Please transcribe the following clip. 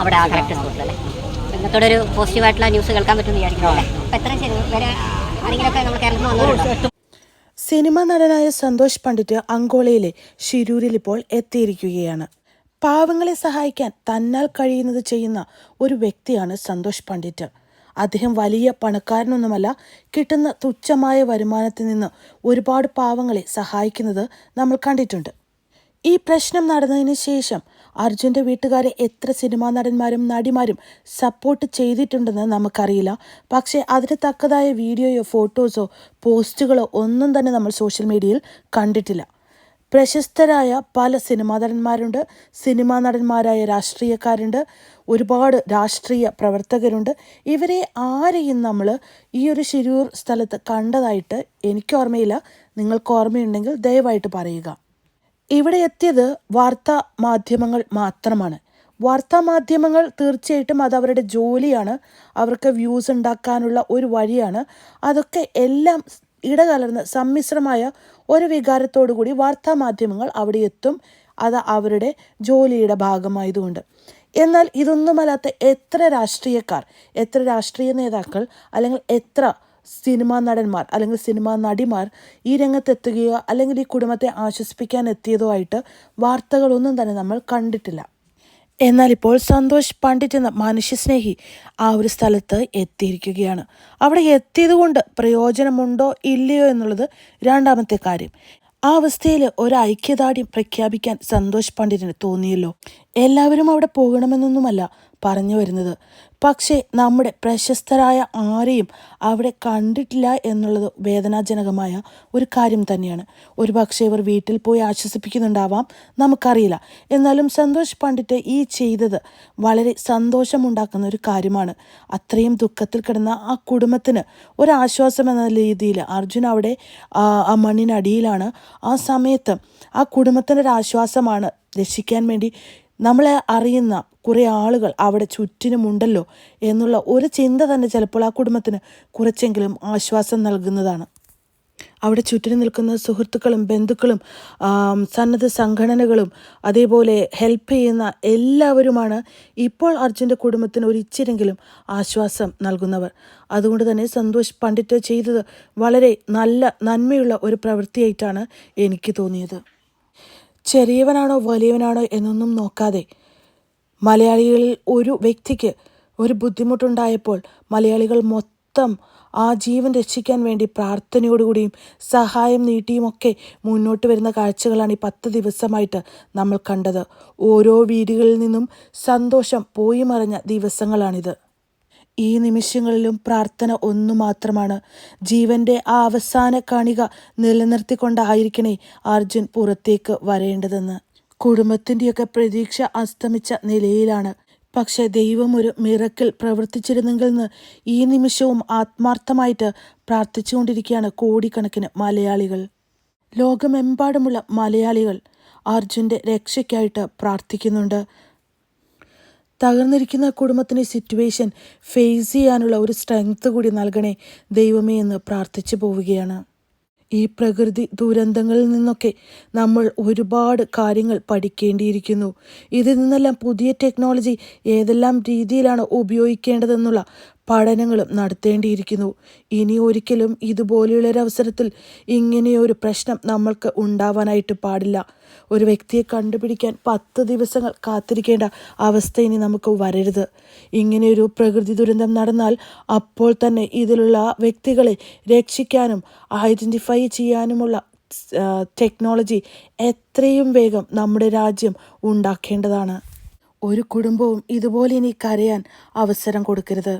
അവിടെ ആ കറക്റ്റ് സ്പോട്ടിലല്ലേ ഇന്നത്തോടെ ഒരു പോസിറ്റീവായിട്ടുള്ള ന്യൂസ് കേൾക്കാൻ പറ്റുമെന്ന് വിചാരിക്കുന്നു അല്ലേ? വേറെ സിനിമാ നടനായ സന്തോഷ് പണ്ഡിറ്റ് അങ്കോളയിലെ ഷിരൂരിൽ ഇപ്പോൾ എത്തിയിരിക്കുകയാണ്. പാവങ്ങളെ സഹായിക്കാൻ തന്നാൽ കഴിയുന്നത് ചെയ്യുന്ന ഒരു വ്യക്തിയാണ് സന്തോഷ് പണ്ഡിറ്റ്. അദ്ദേഹം വലിയ പണക്കാരനൊന്നുമല്ല കിട്ടുന്ന തുച്ഛമായ വരുമാനത്തിൽ നിന്ന് ഒരുപാട് പാവങ്ങളെ സഹായിക്കുന്നത് നമ്മൾ കണ്ടിട്ടുണ്ട്. ഈ പ്രശ്നം നടന്നതിന് ശേഷം അർജുന്റെ വീട്ടുകാരെ എത്ര സിനിമാ നടന്മാരും നടിമാരും സപ്പോർട്ട് ചെയ്തിട്ടുണ്ടെന്ന് നമുക്കറിയില്ല. പക്ഷേ അതിന് തക്കതായ വീഡിയോയോ ഫോട്ടോസോ പോസ്റ്റുകളോ ഒന്നും തന്നെ നമ്മൾ സോഷ്യൽ മീഡിയയിൽ കണ്ടിട്ടില്ല. പ്രശസ്തരായ പല സിനിമാ നടന്മാരുണ്ട് സിനിമാ നടന്മാരായ രാഷ്ട്രീയക്കാരുണ്ട് ഒരുപാട് രാഷ്ട്രീയ പ്രവർത്തകരുണ്ട്. ഇവരെ ആരെയും നമ്മൾ ഈ ഒരു ശിരൂർ സ്ഥലത്ത് കണ്ടതായിട്ട് എനിക്ക് ഓർമ്മയില്ല. നിങ്ങൾക്ക് ഓർമ്മയുണ്ടെങ്കിൽ ദയവായിട്ട് പറയുക. ഇവിടെ എത്തിയത് വാർത്താ മാധ്യമങ്ങൾ മാത്രമാണ്. വാർത്താ മാധ്യമങ്ങൾ തീർച്ചയായിട്ടും അത് അവരുടെ ജോലിയാണ്. അവർക്ക് വ്യൂസ് ഉണ്ടാക്കാനുള്ള ഒരു വഴിയാണ്. അതൊക്കെ എല്ലാം ഇടകലർന്ന് സമ്മിശ്രമായ ഒരു വികാരത്തോടു കൂടി വാർത്താ മാധ്യമങ്ങൾ അവിടെ എത്തും. അത് അവരുടെ ജോലിയുടെ ഭാഗമായതുകൊണ്ട്. എന്നാൽ ഇതൊന്നുമല്ലാത്ത എത്ര രാഷ്ട്രീയക്കാർ എത്ര രാഷ്ട്രീയ നേതാക്കൾ അല്ലെങ്കിൽ എത്ര സിനിമാ നടന്മാർ അല്ലെങ്കിൽ സിനിമാ നടിമാർ ഈ രംഗത്തെത്തുകയോ അല്ലെങ്കിൽ ഈ കുടുംബത്തെ ആശ്വസിപ്പിക്കാൻ എത്തിയതോ ആയിട്ട് വാർത്തകളൊന്നും തന്നെ നമ്മൾ കണ്ടിട്ടില്ല. എന്നാൽ ഇപ്പോൾ സന്തോഷ് പണ്ഡിറ്റ് എന്ന മനുഷ്യസ്നേഹി ആ ഒരു സ്ഥലത്ത് എത്തിയിരിക്കുകയാണ്. അവിടെ എത്തിയതുകൊണ്ട് പ്രയോജനമുണ്ടോ ഇല്ലയോ എന്നുള്ളത് രണ്ടാമത്തെ കാര്യം. ആ അവസ്ഥയിൽ ഒരു ഐക്യദാർഢ്യം പ്രഖ്യാപിക്കാൻ സന്തോഷ് പണ്ഡിറ്റിന് തോന്നിയല്ലോ. എല്ലാവരും അവിടെ പോകണമെന്നൊന്നുമല്ല പറഞ്ഞു വരുന്നത്. പക്ഷേ നമ്മുടെ പ്രശസ്തരായ ആരെയും അവിടെ കണ്ടിട്ടില്ല എന്നുള്ളത് വേദനാജനകമായ ഒരു കാര്യം തന്നെയാണ്. ഒരു പക്ഷേ ഇവർ വീട്ടിൽ പോയി ആശ്വസിപ്പിക്കുന്നുണ്ടാവാം നമുക്കറിയില്ല. എന്നാലും സന്തോഷ് പണ്ഡിറ്റ് ഈ ചെയ്തത് വളരെ സന്തോഷമുണ്ടാക്കുന്ന ഒരു കാര്യമാണ്. അത്രയും ദുഃഖത്തിൽ കിടന്ന ആ കുടുംബത്തിന് ഒരാശ്വാസം എന്ന രീതിയിൽ അർജുൻ അവിടെ ആ മണ്ണിനടിയിലാണ്. ആ സമയത്ത് ആ കുടുംബത്തിനൊരാശ്വാസമാണ് രക്ഷിക്കാൻ വേണ്ടി നമ്മളെ അറിയുന്ന കുറേ ആളുകൾ അവിടെ ചുറ്റിനുമുണ്ടല്ലോ എന്നുള്ള ഒരു ചിന്ത തന്നെ ചിലപ്പോൾ ആ കുടുംബത്തിന് കുറച്ചെങ്കിലും ആശ്വാസം നൽകുന്നതാണ്. അവിടെ ചുറ്റിനും നിൽക്കുന്ന സുഹൃത്തുക്കളും ബന്ധുക്കളും സന്നദ്ധ സംഘടനകളും അതേപോലെ ഹെൽപ്പ് ചെയ്യുന്ന എല്ലാവരുമാണ് ഇപ്പോൾ അർജുന്റെ കുടുംബത്തിന് ഒരു ഇച്ചിരെങ്കിലും ആശ്വാസം നൽകുന്നവർ. അതുകൊണ്ട് തന്നെ സന്തോഷ് പണ്ഡിറ്റ് ചെയ്തത് വളരെ നല്ല നന്മയുള്ള ഒരു പ്രവൃത്തിയായിട്ടാണ് എനിക്ക് തോന്നിയത്. ചെറിയവനാണോ വലിയവനാണോ എന്നൊന്നും നോക്കാതെ മലയാളികളിൽ ഒരു വ്യക്തിക്ക് ഒരു ബുദ്ധിമുട്ടുണ്ടായപ്പോൾ മലയാളികൾ മൊത്തം ആ ജീവൻ രക്ഷിക്കാൻ വേണ്ടി പ്രാർത്ഥനയോടുകൂടിയും സഹായം നീട്ടിയുമൊക്കെ മുന്നോട്ട് വരുന്ന കാഴ്ചകളാണ് ഈ പത്ത് ദിവസമായിട്ട് നമ്മൾ കണ്ടത്. ഓരോ വീടുകളിൽ നിന്നും സന്തോഷം പോയി മറഞ്ഞ ദിവസങ്ങളാണിത്. ഈ നിമിഷങ്ങളിലും പ്രാർത്ഥന ഒന്നു മാത്രമാണ്. ജീവന്റെ ആ അവസാന കണിക നിലനിർത്തിക്കൊണ്ടായിരിക്കണേ അർജുൻ പുറത്തേക്ക് വരേണ്ടതെന്ന്. കുടുംബത്തിന്റെയൊക്കെ പ്രതീക്ഷ അസ്തമിച്ച നിലയിലാണ്. പക്ഷെ ദൈവം ഒരു മിറക്കിൽ പ്രവർത്തിച്ചിരുന്നെങ്കിൽ നിന്ന് ഈ നിമിഷവും ആത്മാർത്ഥമായിട്ട് പ്രാർത്ഥിച്ചുകൊണ്ടിരിക്കുകയാണ് കോടിക്കണക്കിന് മലയാളികൾ. ലോകമെമ്പാടുമുള്ള മലയാളികൾ അർജുന്റെ രക്ഷയ്ക്കായിട്ട് പ്രാർത്ഥിക്കുന്നുണ്ട്. തകർന്നിരിക്കുന്ന കുടുംബത്തിന്റെ സിറ്റുവേഷൻ ഫേസ് ചെയ്യാനുള്ള ഒരു സ്ട്രെങ്ത് കൂടി നൽകണേ ദൈവമേ എന്ന് പ്രാർത്ഥിച്ചു പോവുകയാണ്. ഈ പ്രകൃതി ദുരന്തങ്ങളിൽ നിന്നൊക്കെ നമ്മൾ ഒരുപാട് കാര്യങ്ങൾ പഠിക്കേണ്ടിയിരിക്കുന്നു. ഇതിൽ നിന്നെല്ലാം പുതിയ ടെക്നോളജി ഏതെല്ലാം രീതിയിലാണ് ഉപയോഗിക്കേണ്ടതെന്നുള്ള പഠനങ്ങളും നടത്തേണ്ടിയിരിക്കുന്നു. ഇനി ഒരിക്കലും ഇതുപോലെയുള്ളൊരവസരത്തിൽ ഇങ്ങനെയൊരു പ്രശ്നം നമ്മൾക്ക് ഉണ്ടാവാനായിട്ട് പാടില്ല. ഒരു വ്യക്തിയെ കണ്ടുപിടിക്കാൻ പത്ത് ദിവസങ്ങൾ കാത്തിരിക്കേണ്ട അവസ്ഥ ഇനി നമുക്ക് വരരുത്. ഇങ്ങനെയൊരു പ്രകൃതി ദുരന്തം നടന്നാൽ അപ്പോൾ തന്നെ ഇതിലുള്ള വ്യക്തികളെ രക്ഷിക്കാനും ഐഡന്റിഫൈ ചെയ്യാനുമുള്ള ടെക്നോളജി എത്രയും വേഗം നമ്മുടെ രാജ്യം ഉണ്ടാക്കേണ്ടതാണ്. ഒരു കുടുംബവും ഇതുപോലെ ഇനി കരയാൻ അവസരം കൊടുക്കരുത്.